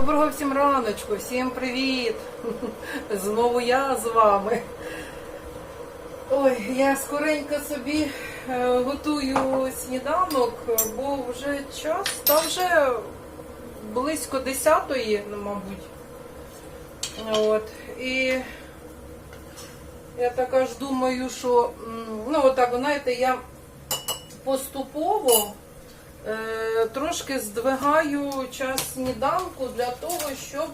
Доброго всім раночку, всім привіт! Знову я з вами. Ой, я скоренько собі е, готую сніданок, бо вже час, та вже близько 10-ї, ну, мабуть. От. І я так аж думаю, що ну отак, знаєте, я поступово трошки здвигаю час сніданку для того, щоб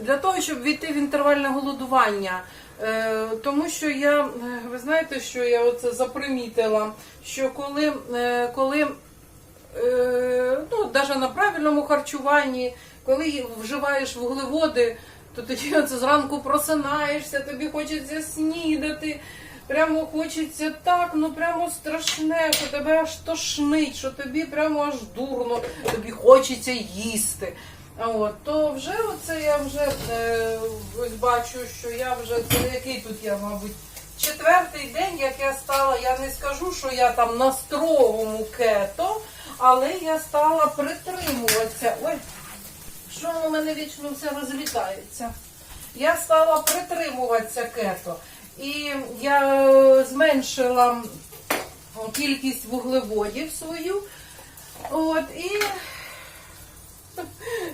для того, щоб війти в інтервальне голодування. Е, тому що я, е, ви знаєте, що я оце запримітила, що коли, е, коли е, ну, навіть на правильному харчуванні, коли вживаєш вуглеводи, то тоді оце зранку просинаєшся, тобі хочеться снідати. Прямо хочеться так, ну прямо страшне, що тебе аж тошнить, що тобі прямо аж дурно, тобі хочеться їсти. От, то вже оце я вже е, ось бачу, що я вже це який тут я, мабуть, четвертий день, як я стала, я не скажу, що я там на строгому кето, але я стала притримуватися. Ой, що у мене вічно все розлітається. Я стала притримуватися кето. І я е, зменшила кількість вуглеводів свою. От, і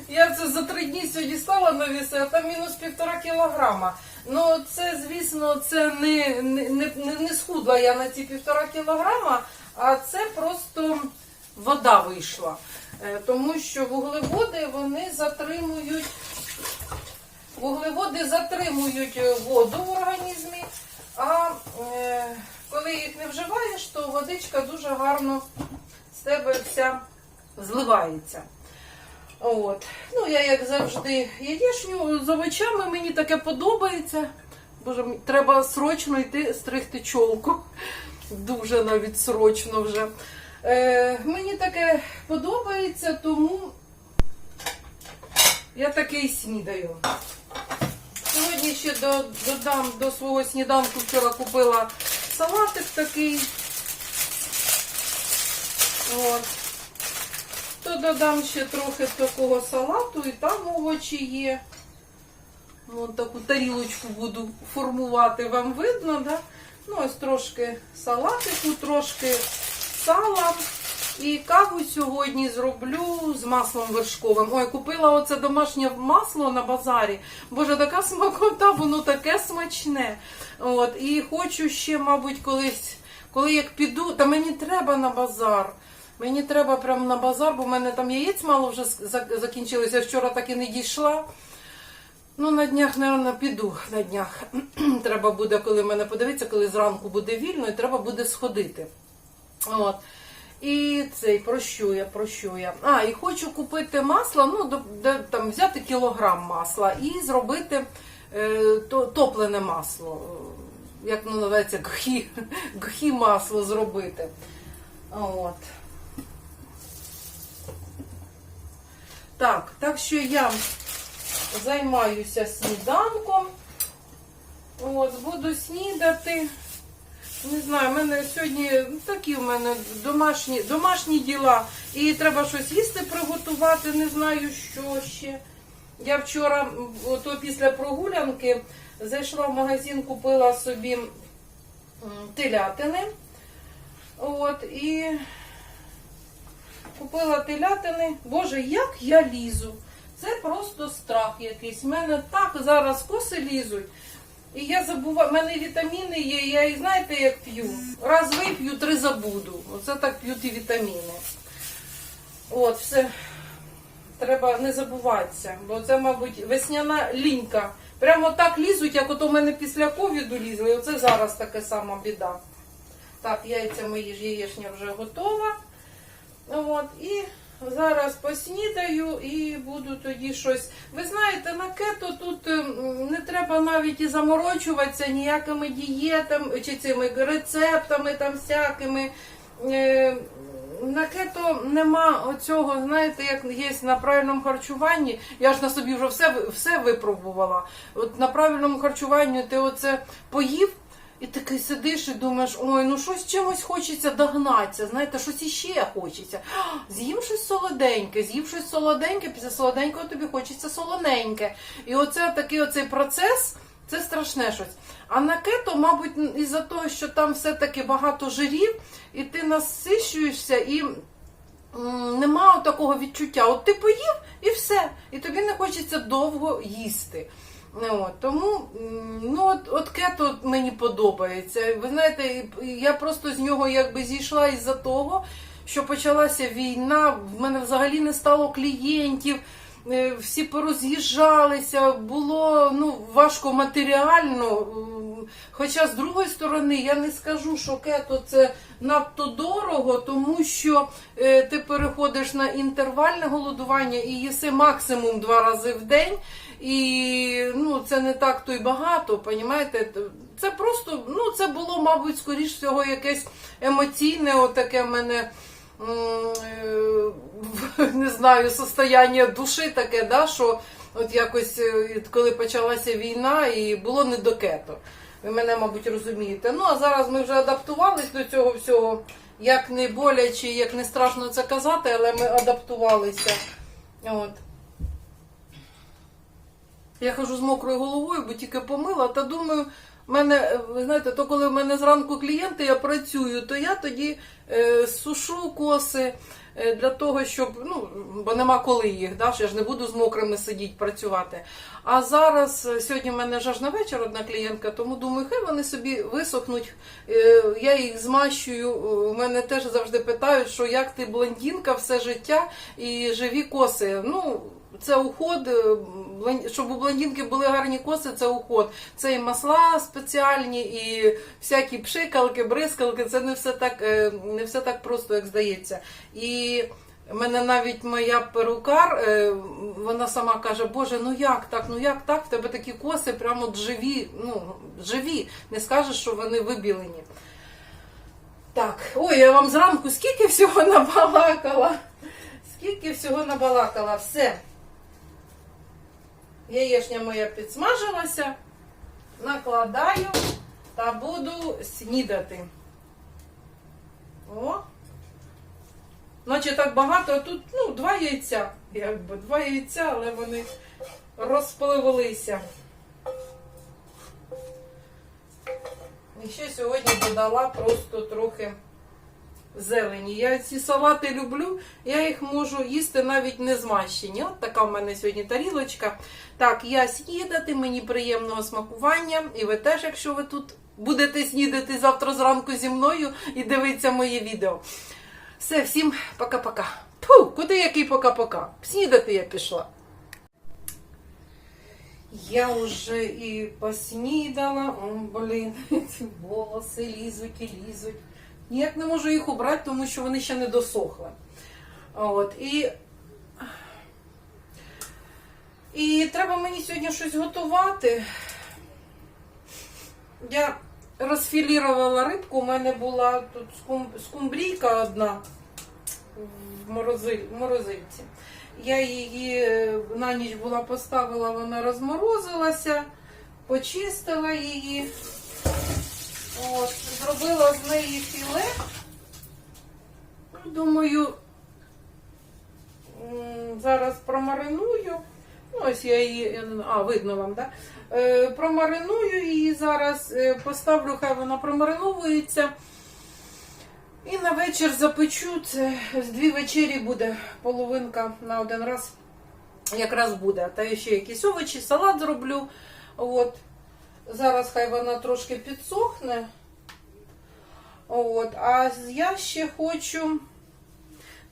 я це за три дні сьогодні стала на віси, а там мінус півтора кілограма. Ну, це, звісно, це не, не, не, не схудла я на ці півтора кілограма, а це просто вода вийшла. Е, Тому що вуглеводи вони затримують Вуглеводи затримують е, воду в організмі, а е, коли їх не вживаєш, то водичка дуже гарно з тебе вся зливається. От. Ну, я, як завжди, яєшню з овочами мені таке подобається. Боже, треба срочно йти стригти чолку. Дуже навіть срочно вже. Е, мені таке подобається, тому я таке і снідаю. Сьогодні ще до- додам до свого сніданку вчора купила салатик такий. От. То додам ще трохи такого салату і там овочі є. Ось таку тарілочку буду формувати, вам видно, да? Ну, ось трошки салатику, трошки сала. І каву сьогодні зроблю з маслом вершковим. Ой, купила оце домашнє масло на базарі. Боже, така смакота, воно таке смачне. От, і хочу ще, мабуть, колись, коли як піду, та мені треба на базар. Мені треба прямо на базар, бо в мене там яєць мало вже за- закінчилося. Вчора так і не дійшла. Ну, на днях, напевно, піду. На днях. треба буде, коли мене подивитися, коли зранку буде вільно, і треба буде сходити. От. І цей, про що я, про що я? А, і хочу купити масло, ну, де, там, взяти кілограм масла і зробити е, то, топлене масло. Е, Як воно називається, гхі, гхі масло зробити. От. Так, так що я займаюся сніданком. От, буду снідати. Не знаю, в мене сьогодні ну, такі в мене домашні, домашні діла. І треба щось їсти приготувати, не знаю, що ще. Я вчора, ото після прогулянки, зайшла в магазин, купила собі телятини. От, і купила телятини. Боже, як я лізу. Це просто страх якийсь. У мене так зараз коси лізуть. І я забуваю, в мене вітаміни є, я і знаєте, як п'ю. Раз вип'ю, три забуду. Оце так п'ють і вітаміни. От, все. Треба не забуватися, бо це, мабуть, весняна лінька. Прямо так лізуть, як ото в мене після ковіду лізли. Оце зараз така сама біда. Так, яйця мої ж яєшня вже готова. От, і зараз поснідаю і буду тоді щось. Ви знаєте, на кето тут ем, не треба навіть і заморочуватися ніякими дієтами чи цими рецептами там всякими. Е, На кето нема оцього, знаєте, як є на правильному харчуванні. Я ж на собі вже все, все випробувала. От на правильному харчуванні ти оце поїв І такий сидиш і думаєш, ой, ну щось чимось хочеться догнатися, знаєте, щось іще хочеться. З'їм щось солоденьке, з'їв щось солоденьке, після солоденького тобі хочеться солоненьке. І оце такий оцей процес, це страшне щось. А на кето, мабуть, із-за того, що там все-таки багато жирів, і ти насищуєшся, і нема такого відчуття. От ти поїв і все. І тобі не хочеться довго їсти. Ну, От, тому ну, от, от кето мені подобається. Ви знаєте, я просто з нього якби зійшла із-за того, що почалася війна, в мене взагалі не стало клієнтів, е, всі пороз'їжджалися, було ну, важко матеріально. Хоча, з другої сторони, я не скажу, що кето це надто дорого, тому що е, ти переходиш на інтервальне голодування і їси максимум два рази в день. І ну, це не так то й багато, понімаєте? Це просто, ну, це було, мабуть, скоріш всього, якесь емоційне, отаке в мене. е, Не знаю, состояння душі таке, да, що от якось е, коли почалася війна і було не до кето. Ви мене, мабуть, розумієте. Ну, а зараз ми вже адаптувались до цього всього. Як не боляче, як не страшно це казати, але ми адаптувалися. От. Я хожу з мокрою головою, бо тільки помила, та думаю, мене, е, ви знаєте, то коли в мене зранку клієнти, я працюю, то я тоді е, сушу коси е, для того, щоб, ну, бо нема коли їх, да, я ж не буду з мокрими сидіти працювати. А зараз, е, сьогодні в мене ж аж на вечір одна клієнтка, тому думаю, хай вони собі висохнуть, е, я їх змащую. У мене теж завжди питають, що як ти блондинка все життя і живі коси. Ну, це уход, е, щоб у блондинки були гарні коси, це уход. Це і масла спеціальні, і всякі пшикалки, бризкалки. Це не все так, е, не все так просто, як здається. І мене навіть моя перукар, е, вона сама каже, Боже, ну як так, ну як так? В тебе такі коси, прямо живі, ну, живі. Не скажеш, що вони вибілені. Так, ой, я вам зранку скільки всього набалакала. Скільки всього набалакала, все. Яєшня моя підсмажилася, накладаю та буду снідати. О. Наче так багато, тут ну, два яйця. Якби два яйця, але вони розпливлися. І ще сьогодні додала просто трохи зелені. Я ці салати люблю, я їх можу їсти навіть не змащені. От така в мене сьогодні тарілочка. Так, я снідати, мені приємного смакування. І ви теж, якщо ви тут будете снідати завтра зранку зі мною і дивитися моє відео. Все, всім пока-пока. Фу, куди який пока-пока? Снідати я пішла. Я вже і поснідала. О, блін, ці волоси лізуть і лізуть. Ніяк не можу їх убрати, тому що вони ще не досохли. От, і, і треба мені сьогодні щось готувати. Я розфілірувала рибку, у мене була тут скум, скумбрійка одна в, морозильці. Я її е, на ніч була поставила, вона розморозилася, почистила її. От, зробила з неї філе. Ну, Думаю, зараз промариную. Ну, ось я її, знаю, а, видно вам? Да? Е, промариную її зараз, е, поставлю, хай вона промариновується. І на вечір запечу. Це з дві вечері буде половинка на один раз. Якраз буде. Та ще якісь овочі, салат зроблю. От. Зараз хай вона трошки підсохне. От. А я ще хочу.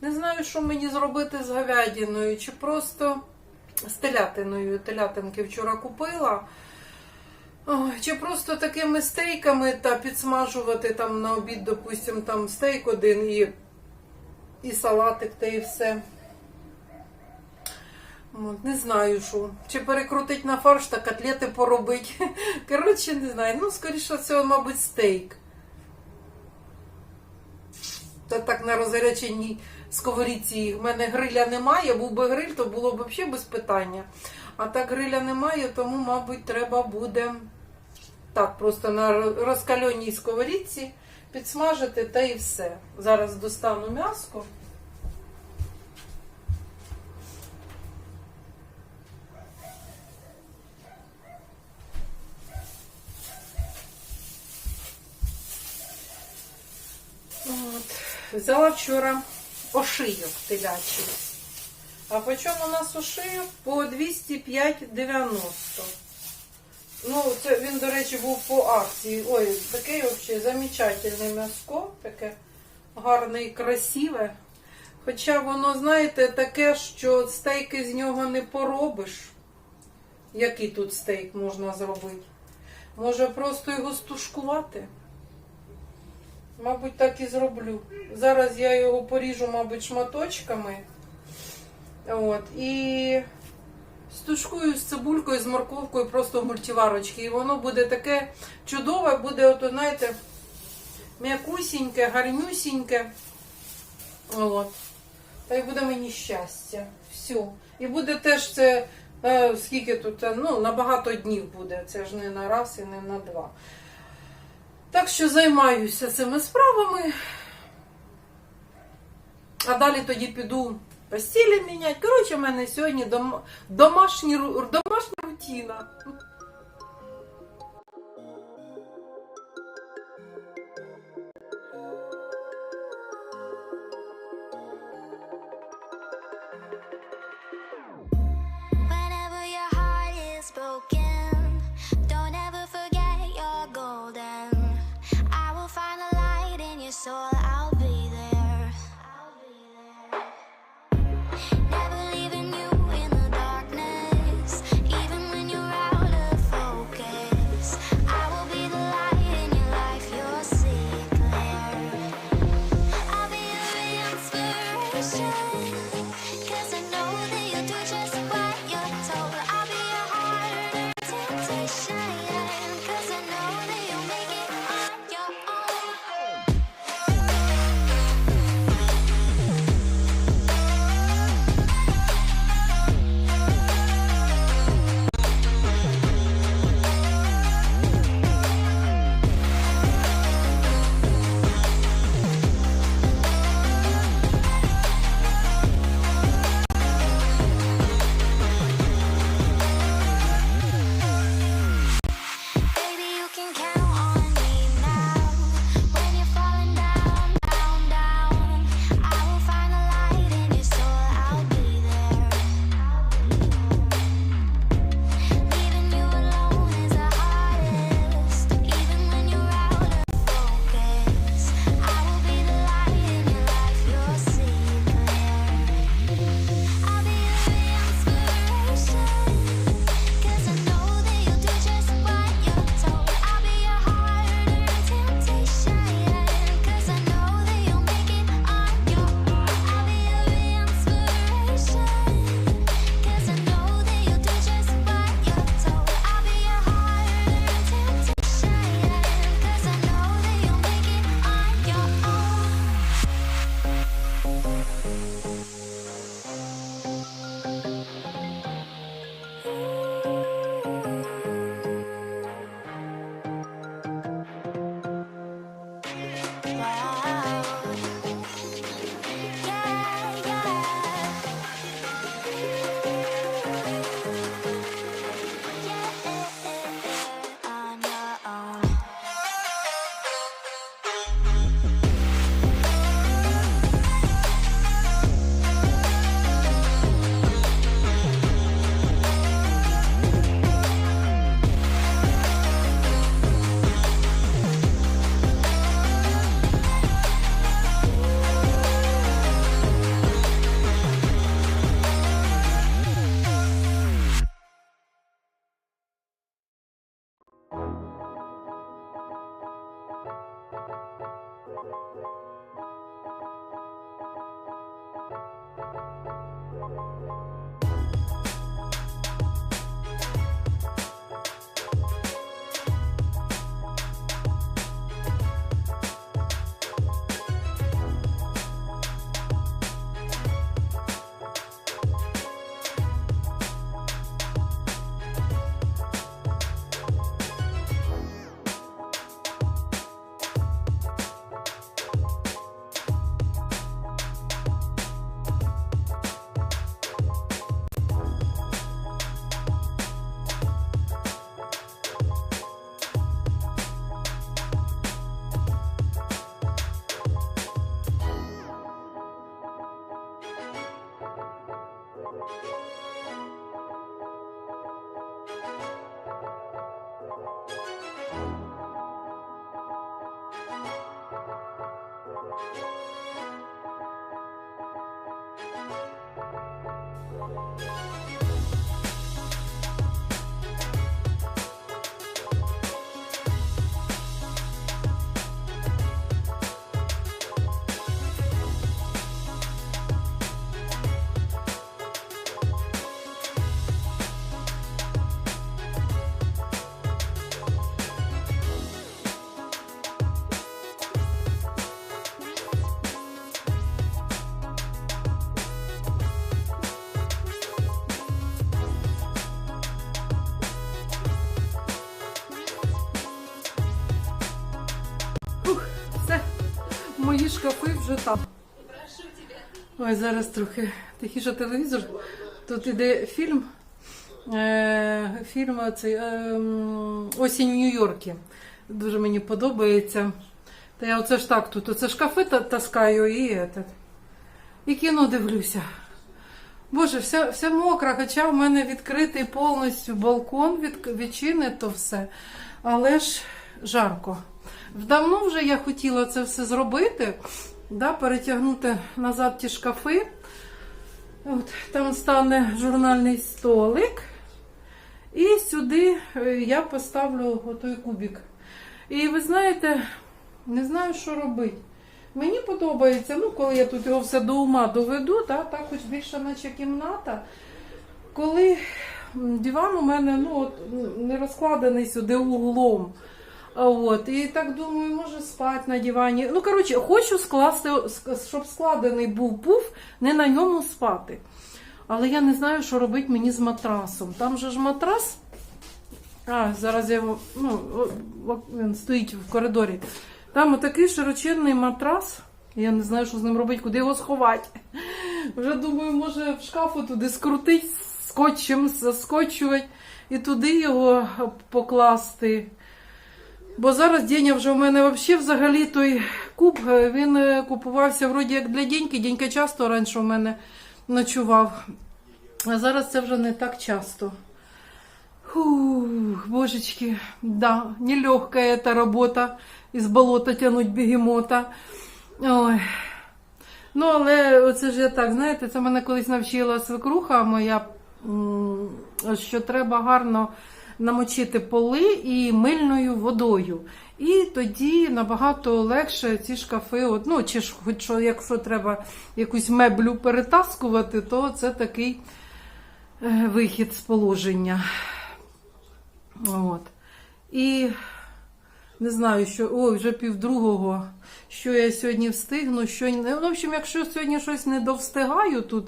Не знаю, що мені зробити з говядиною, чи просто з телятиною. Телятинки вчора купила. Чи просто такими стейками та підсмажувати там на обід, допустим, там стейк один і, і салатик, та і все. От, не знаю, що. Чи перекрутить на фарш та котлети поробить. Коротше, не знаю. Ну, скоріше всього, мабуть, стейк. Та так на розгаряченій сковорідці. У мене гриля немає, був би гриль, то було б взагалі без питання. А так гриля немає, тому, мабуть, треба буде так, просто на розкальоній сковорідці підсмажити та і все. Зараз достану м'яско. От. Взяла вчора ошийок телячий. А по чому у нас ошийок? По 205,90. Ну, це він, до речі, був по акції. Ой, такий взагалі замечательне м'яско, таке гарне і красиве. Хоча воно, знаєте, таке, що стейки з нього не поробиш. Який тут стейк можна зробити? Може просто його стушкувати? Мабуть, так і зроблю. Зараз я його поріжу, мабуть, шматочками. От, і стушкую з цибулькою, з морковкою просто в мультиварочці. І воно буде таке чудове, буде, от, знаєте, м'якусіньке, гарнюсіньке. От. Та й буде мені щастя. Все. І буде теж це, е, скільки тут, е, ну, на багато днів буде. Це ж не на раз і не на два. Так що займаюся цими справами. А далі тоді піду постілі міняти. Коротше, в мене сьогодні дом... домашні... домашня рутина. Шкафи вже там. Ой, зараз трохи тихіше телевізор. Тут іде фільм. Е, фільм цей, е, Осінь Нью-Йоркі. Дуже мені подобається. Та я оце ж так тут, оце шкафи та- таскаю і, і кіно дивлюся. Боже, вся, вся мокра, хоча в мене відкритий повністю балкон, від, відчинено все. Але ж жарко. Давно вже я хотіла це все зробити, да, перетягнути назад ті шкафи. От, там стане журнальний столик. І сюди е, я поставлю отой кубик. І ви знаєте, не знаю, що робити. Мені подобається, ну, коли я тут його все до ума доведу, да, так хоч більше наче кімната. Коли диван у мене ну, от, не розкладений сюди углом. От, і так думаю, може спати на дивані. Ну, коротше, хочу скласти, щоб складений був пуф, не на ньому спати. Але я не знаю, що робити мені з матрасом. Там же ж матрас. А, зараз я ну, він стоїть в коридорі. Там отакий широченний матрас. Я не знаю, що з ним робити, куди його сховати. Вже думаю, може в шкафу туди скрутити скотчем, заскочувати і туди його покласти. Бо зараз Деня вже в мене взагалі взагалі той куб, е, він е, купувався вроді як для Деньки. Денька часто раніше у мене ночував. А зараз це вже не так часто. Фух, божечки, да, нелегкая эта работа із болота тянуть бегемота. Ой. Ну, але оце ж я так, знаєте, це мене колись навчила свекруха моя, що треба гарно намочити поли і мильною водою. І тоді набагато легше ці шкафи, от, ну, чи ж, хоч якщо треба якусь меблю перетаскувати, то це такий е, вихід з положення. От. І не знаю, що. Ой, вже півдругого. Що я сьогодні встигну, що ні. Ну, в общем, якщо сьогодні щось не довстигаю тут,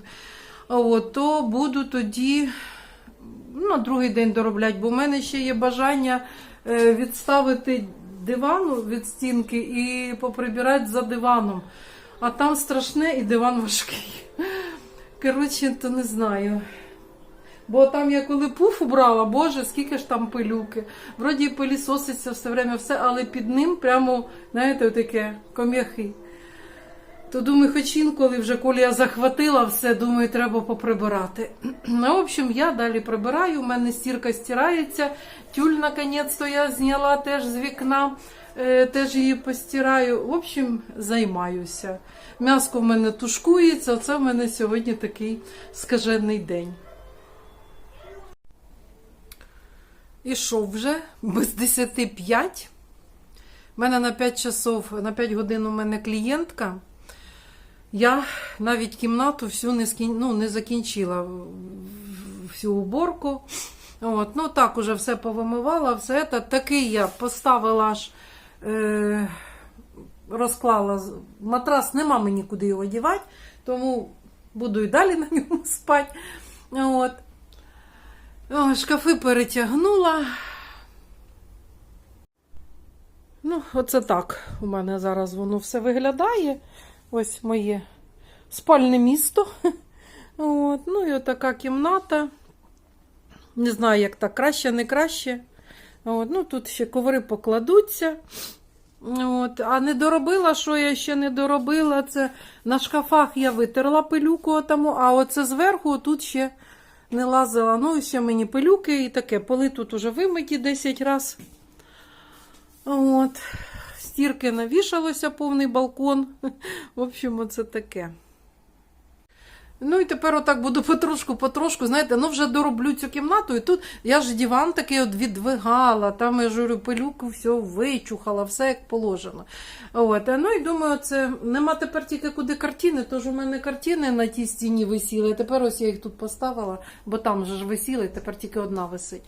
от, то буду тоді на другий день доробляти, бо в мене ще є бажання е, відставити дивану від стінки і поприбирати за диваном. А там страшне і диван важкий. Коротше, то не знаю. Бо там я коли пуф убрала, боже, скільки ж там пилюки. Вроді пилісоситься все время, все, але під ним прямо, знаєте, таке ком'яхи. То думаю, хоч інколи вже коли я захватила все, думаю, треба поприбирати. Ну, в общем, я далі прибираю, у мене стірка стирається, тюль наконець-то я зняла теж з вікна, е, теж її постираю. В общем, займаюся. М'яско в мене тушкується, це в мене сьогодні такий скажений день. І що вже? Без 10 5. У мене на 5 часов, на 5 годин у мене клієнтка. Я навіть кімнату всю не, скін... ну, не закінчила всю уборку. От, ну так, уже все повимивала, все це. Такий я поставила аж, е... розклала. Матрас нема мені куди його дівати, тому буду і далі на ньому спати. От. Шкафи перетягнула. Ну, оце так. У мене зараз воно все виглядає. Ось моє спальне місто. От. Ну і отака кімната. Не знаю, як так краще, не краще. От. Ну, тут ще коври покладуться. От. А не доробила, що я ще не доробила. Це на шкафах я витерла пилюку отаму, а оце зверху тут ще не лазила. Ну, і ще мені пилюки і таке. Поли тут уже вимиті 10 разів. От. Стірки навішалося повний балкон. В общем, оце таке. Ну і тепер отак буду потрошку, потрошку, знаєте, ну вже дороблю цю кімнату, і тут я ж диван такий от віддвигала, там я ж пилюку все вичухала, все як положено. От, ну і думаю, це нема тепер тільки куди картини, тож у мене картини на тій стіні висіли. Тепер ось я їх тут поставила, бо там же ж висіли, тепер тільки одна висить.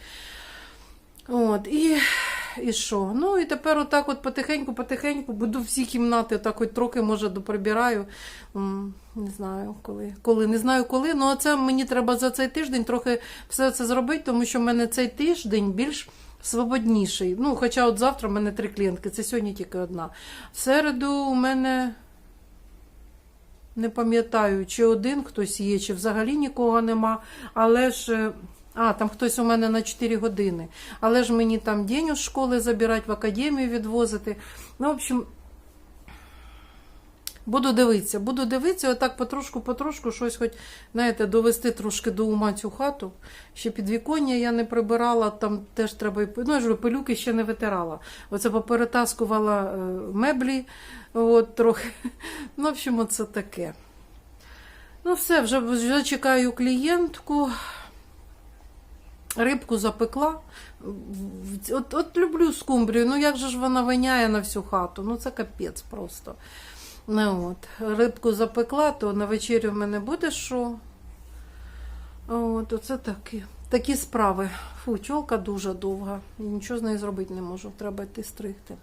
От, і, і що? Ну і тепер отак от потихеньку, потихеньку буду всі кімнати, так хоч трохи, може, доприбираю. Не знаю коли. коли. Не знаю коли. Ну, а це мені треба за цей тиждень трохи все це зробити, тому що в мене цей тиждень більш свободніший. Ну, хоча от завтра в мене три клієнтки, це сьогодні тільки одна. В середу у мене. Не пам'ятаю, чи один хтось є, чи взагалі нікого нема. Але ж. А, там хтось у мене на 4 години. Але ж мені там день з школи забирати, в академію відвозити. Ну, в общем, буду дивитися. Буду дивитися, отак потрошку-потрошку щось хоч, знаєте, довести трошки до ума цю хату. Ще підвіконня я не прибирала, там теж треба. Ну, я ж пилюки ще не витирала. Оце поперетаскувала е, меблі, от трохи. Ну, в общем, оце таке. Ну, все, вже, вже чекаю клієнтку. Рибку запекла. От, от люблю скумбрію, ну як же ж вона виняє на всю хату? Ну це капець просто. Ну, от. Рибку запекла, то на вечерю в мене буде що. От, оце такі, такі справи. Фу, чолка дуже довга. Нічого з нею зробити не можу. Треба йти стригти.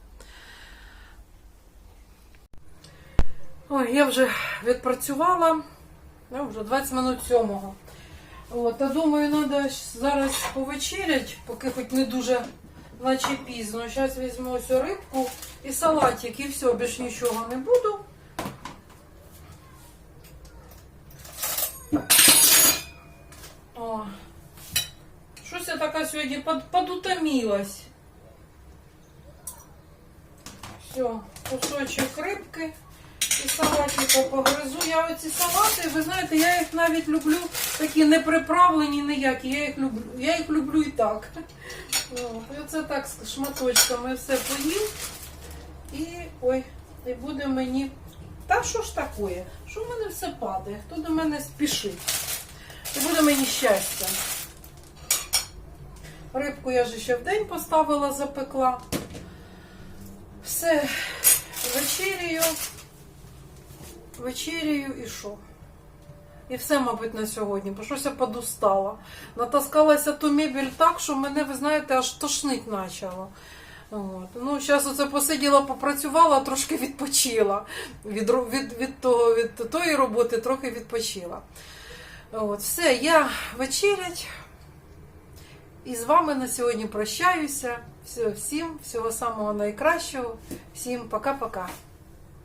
Ой, я вже відпрацювала. Ну, вже 20 минут сьомого. От, а думаю, треба зараз повечерять, поки хоч не дуже наче пізно. Зараз візьму ось рибку і салатик, і все, більш нічого не буду. О, щось я така сьогодні под, подутомилась. Все, кусочок рибки і салатика погризу. Я оці салати, ви знаєте, я їх навіть люблю такі не приправлені ніякі. Я їх люблю. Я їх люблю і так. І оце так з шматочками все поїм. І ой, і буде мені. Та що ж таке? Що в мене все падає? Хто до мене спішить? І буде мені щастя. Рибку я ж ще в день поставила, запекла. Все, вечерію. Вечерію і що? І все, мабуть, на сьогодні, бо щось я подустала. Натаскалася ту мебель так, що мене, ви знаєте, аж тошнить почало. От. Ну, зараз оце посиділа, попрацювала, трошки відпочила. Від, від, від, того, від тої роботи трохи відпочила. От, все, я вечерять. І з вами на сьогодні прощаюся. Всім всього самого найкращого. Всім пока-пока.